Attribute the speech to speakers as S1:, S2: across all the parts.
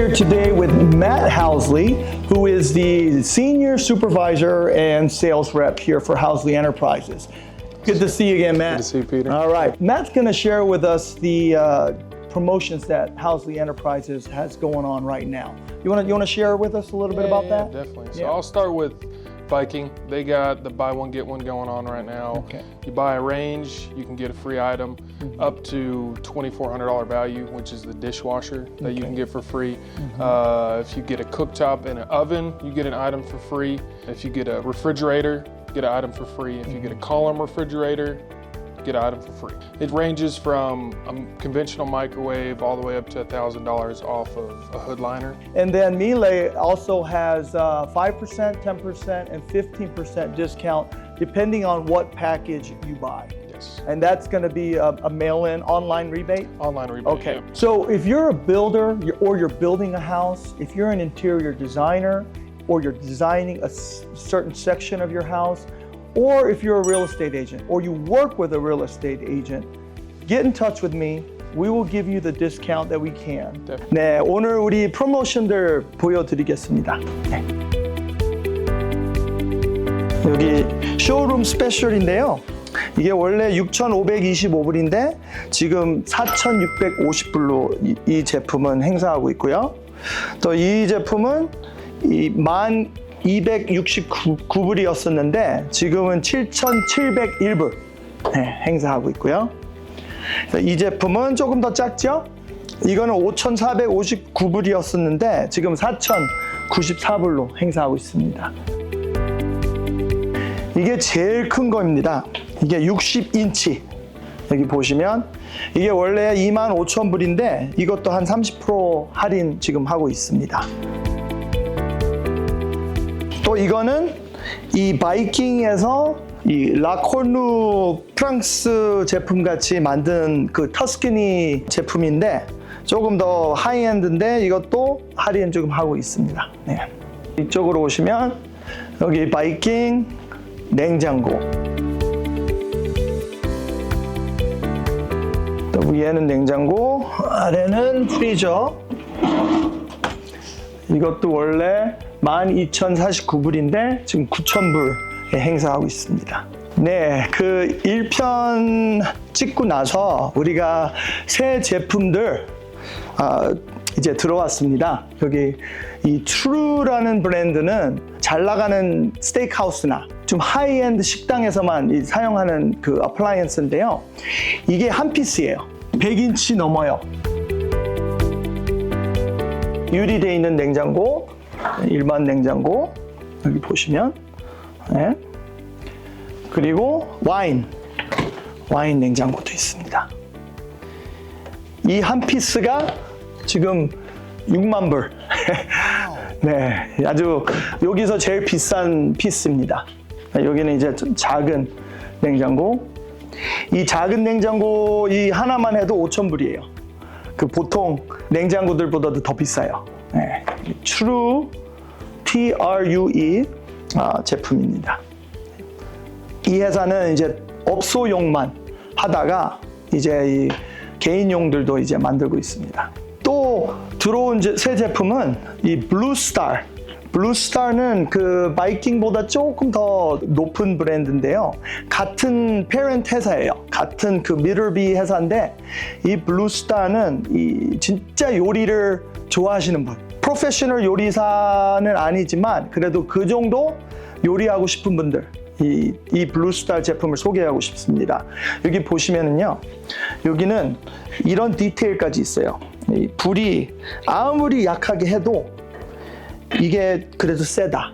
S1: Here today with Matt Housley, who is the senior supervisor and sales rep here for Housley Enterprises. Good to see you again, Matt.
S2: Good to see you, Peter.
S1: All right, Matt's going to share with us the uh, promotions that Housley Enterprises has going on right now. You want to you want to share with us a little bit about
S2: Yeah,
S1: that?
S2: Definitely. So
S1: Yeah.
S2: I'll start with Viking. They got the buy one get one going on right now.
S1: Okay.
S2: You buy a range, you can get a free item
S1: Mm-hmm.
S2: up to twenty four hundred dollar value, which is the dishwasher that you can get for free.
S1: Mm-hmm.
S2: Uh, if you get a cooktop and an oven, you get an item for free. If you get a refrigerator, get an item for free. If you get a
S1: Mm-hmm.
S2: column refrigerator, get an item for free. It ranges from a conventional microwave all the way up to $1,000 off of a hood liner.
S1: And then Miele also has uh, 5%, 10%, and 15% discount depending on what package you buy.
S2: Yes.
S1: And that's going to be a, a mail-in online rebate.
S2: Online rebate.
S1: Okay,
S2: yep.
S1: so if you're a builder or you're building a house, if you're an interior designer or you're designing a s- certain section of your house, or if you're a real estate agent or you work with a real estate agent, get in touch with me. We will give you the discount that we can.
S2: Definitely.
S1: 네, 오늘 우리 프로모션들 보여드리겠습니다. 네. 여기 쇼룸 스페셜인데요. 이게 원래 6,525불인데 지금 4,650불로 이, 이 제품은 행사하고 있고요. 또 이 제품은 이 1,269불이었었는데 지금은 7,701불 네, 행사하고 있고요. 이 제품은 조금 더 작죠? 이거는 5,459불이었었는데 지금 4,094불로 행사하고 있습니다. 이게 제일 큰 겁니다. 이게 60인치. 여기 보시면 이게 원래 25,000불인데 이것도 한 30% 할인 지금 하고 있습니다. 또 이거는 이 바이킹에서 이 라코누 프랑스 제품 같이 만든 그 터스키니 제품인데 조금 더 하이엔드인데 이것도 할인 지금 하고 있습니다. 네. 이쪽으로 오시면 여기 바이킹 냉장고 또 위에는 냉장고 아래는 프리저 이것도 원래 12,049불인데 지금 9,000불에 행사하고 있습니다. 네, 그 1편 찍고 나서 우리가 새 제품들 아, 이제 들어왔습니다. 여기 이 트루라는 브랜드는 잘 나가는 스테이크하우스나 좀 하이엔드 식당에서만 이 사용하는 그 어플라이언스인데요. 이게 한 피스예요. 100인치 넘어요. 유리돼 있는 냉장고, 일반 냉장고 여기 보시면, 네. 그리고 와인, 와인 냉장고도 있습니다. 이 한 피스가 지금 6만 불. 네, 아주 여기서 제일 비싼 피스입니다. 여기는 이제 좀 작은 냉장고. 이 작은 냉장고 이 하나만 해도 5천 불이에요. 그 보통 냉장고들보다도 더 비싸요. 네, True T R U E 아, 제품입니다. 이 회사는 이제 업소용만 하다가 이제 이 개인용들도 이제 만들고 있습니다. 또 들어온 제- 새 제품은 이 블루스타. 블루스타는 그 바이킹보다 조금 더 높은 브랜드인데요. 같은 페렌트 회사예요. 같은 그 미들비 회사인데 이 블루스타는 이 진짜 요리를 좋아하시는 분. 프로페셔널 요리사는 아니지만 그래도 그 정도 요리하고 싶은 분들 이, 이 블루스타 제품을 소개하고 싶습니다. 여기 보시면은요, 여기는 이런 디테일까지 있어요. 이 불이 아무리 약하게 해도 이게 그래도 세다.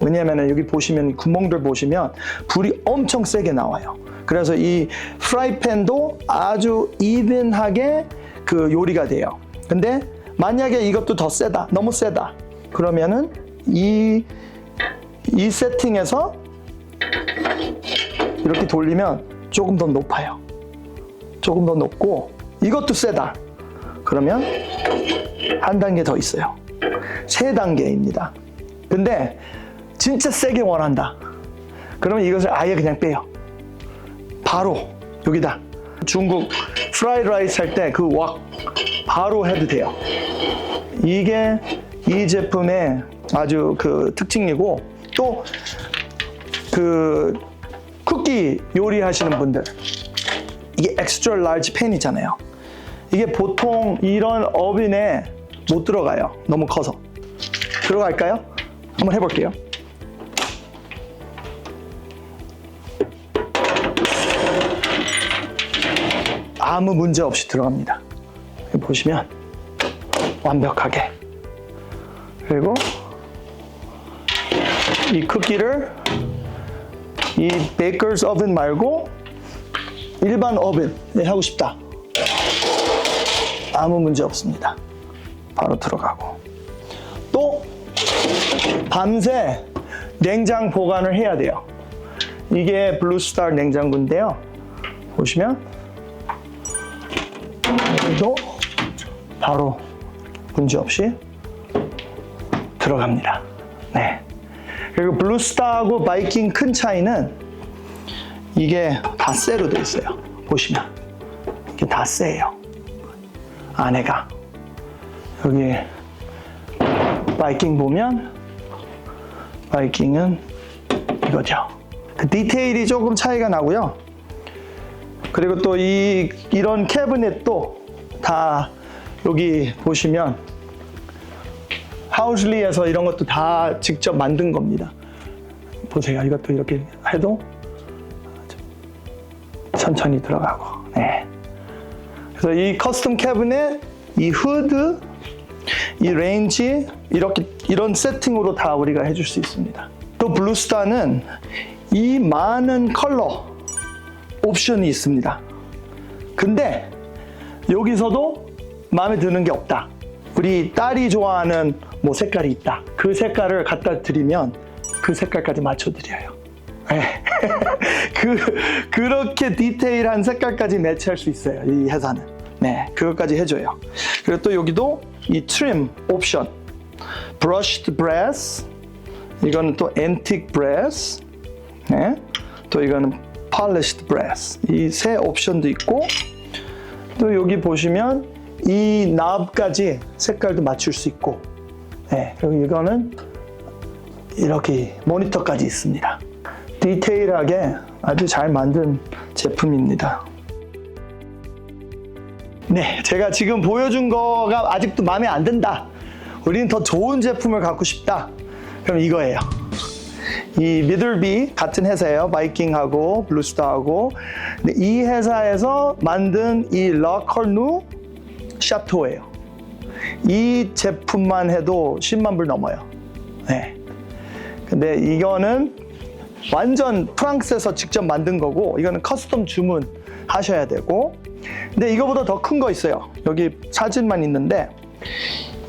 S1: 왜냐면은 여기 보시면 구멍들 보시면 불이 엄청 세게 나와요. 그래서 이 프라이팬도 아주 이든하게 그 요리가 돼요. 근데 만약에 이것도 더 세다, 너무 세다. 그러면은 이, 이 세팅에서 이렇게 돌리면 조금 더 높아요. 조금 더 높고 이것도 세다. 그러면 한 단계 더 있어요. 세 단계입니다. 근데 진짜 세게 원한다. 그러면 이것을 아예 그냥 빼요. 바로 여기다. 중국 프라이드 라이스 할 때그왁 바로 해도 돼요. 이게 이 제품의 아주 그 특징이고 또 그 쿠키 요리하시는 분들 이게 엑스트라 라지 팬이잖아요. 이게 보통 이런 어빈에 못 들어가요. 너무 커서. 들어갈까요? 한번 해볼게요. 아무 문제 없이 들어갑니다. 보시면 완벽하게. 그리고 이 쿠키를 이 베이커스 오븐 말고 일반 오븐 네, 하고 싶다. 아무 문제 없습니다. 바로 들어가고. 또 밤새 냉장 보관을 해야 돼요. 이게 블루스타 냉장고인데요. 보시면 여기도 바로 문제 없이 들어갑니다. 네. 그리고 블루스타하고 바이킹 큰 차이는 이게 다 쇠로 돼 있어요. 보시면 이게 다 쇠예요. 안에가 여기 바이킹 보면 바이킹은 이거죠. 그 디테일이 조금 차이가 나고요. 그리고 또 이 이런 캐비넷도 다 여기 보시면 하우슬리에서 이런 것도 다 직접 만든 겁니다. 보세요. 이것도 이렇게 해도 천천히 들어가고. 네. 그래서 이 커스텀 캐비넷, 이 후드, 이 레인지 이렇게 이런 세팅으로 다 우리가 해줄 수 있습니다. 또 블루스타는 이 많은 컬러 옵션이 있습니다. 근데 여기서도 마음에 드는 게 없다. 우리 딸이 좋아하는 뭐 색깔이 있다. 그 색깔을 갖다 드리면 그 색깔까지 맞춰드려요. 네. 그, 그렇게 디테일한 색깔까지 매치할 수 있어요. 이 회사는. 네. 그것까지 해줘요. 그리고 또 여기도 이 트림 옵션. brushed brass. 이거는 또 antique brass. 네. 또 이거는 polished brass. 이 세 옵션도 있고 또 여기 보시면 이 납까지 색깔도 맞출 수 있고 네, 그리고 이거는 이렇게 모니터까지 있습니다. 디테일하게 아주 잘 만든 제품입니다. 네, 제가 지금 보여준 거가 아직도 마음에 안 든다. 우리는 더 좋은 제품을 갖고 싶다. 그럼 이거예요. 이 미들비 같은 회사예요. 바이킹하고 블루스타하고. 이 회사에서 만든 이 러컬누 샤토예요. 이 제품만 해도 10만 불 넘어요. 네. 근데 이거는 완전 프랑스에서 직접 만든 거고 이거는 커스텀 주문 하셔야 되고 근데 이거보다 더 큰 거 있어요. 여기 사진만 있는데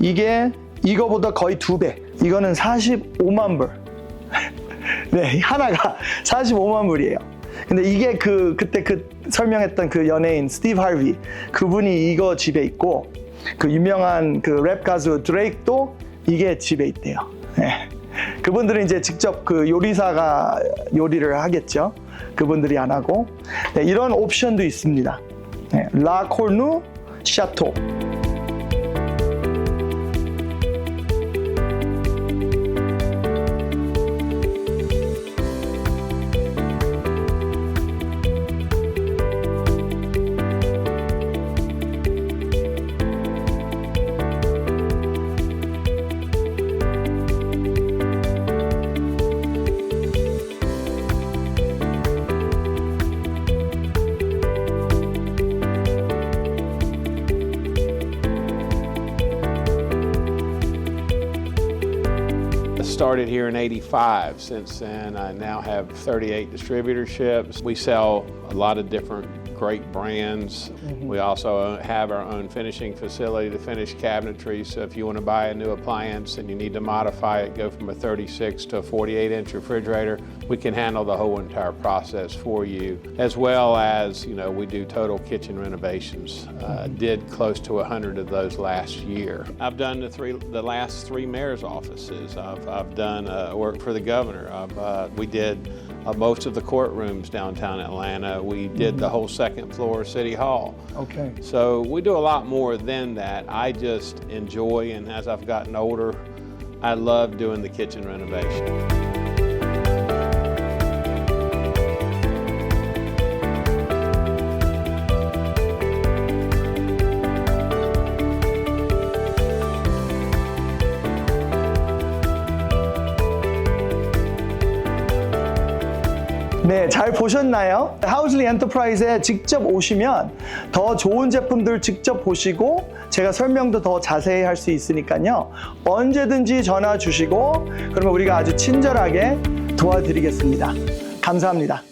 S1: 이게 이거보다 거의 두 배. 이거는 45만 불. 네, 하나가 45만 불이에요. 근데 이게 그 그때 그 설명했던 그 연예인 스티브 하비 그분이 이거 집에 있고 그 유명한 그 랩 가수 드레이크도 이게 집에 있대요. 네. 그분들은 이제 직접 그 요리사가 요리를 하겠죠. 그분들이 안 하고 네, 이런 옵션도 있습니다. 네, 라 콜누 샤토.
S3: Started here in 85. Since then, I now have 38 distributorships. We sell a lot of different great brands. We also have our own finishing facility to finish cabinetry. So if you want to buy a new appliance and you need to modify it, go from a 36 to a 48 inch refrigerator, we can handle the whole entire process for you. As well as, you know, we do total kitchen renovations. Uh, did close to 100 of those last year. I've done the three, the last three mayor's offices. I've, I've done uh, work for the governor. I've, uh, we did uh, most of the courtrooms downtown Atlanta. We did mm-hmm. the whole second floor City Hall.
S1: Okay.
S3: So we do a lot more than that. I just enjoy, and as I've gotten older, I love doing the kitchen renovation.
S1: 잘 보셨나요? 하우슬리 엔터프라이즈에 직접 오시면 더 좋은 제품들 직접 보시고 제가 설명도 더 자세히 할 수 있으니까요. 언제든지 전화 주시고 그러면 우리가 아주 친절하게 도와드리겠습니다. 감사합니다.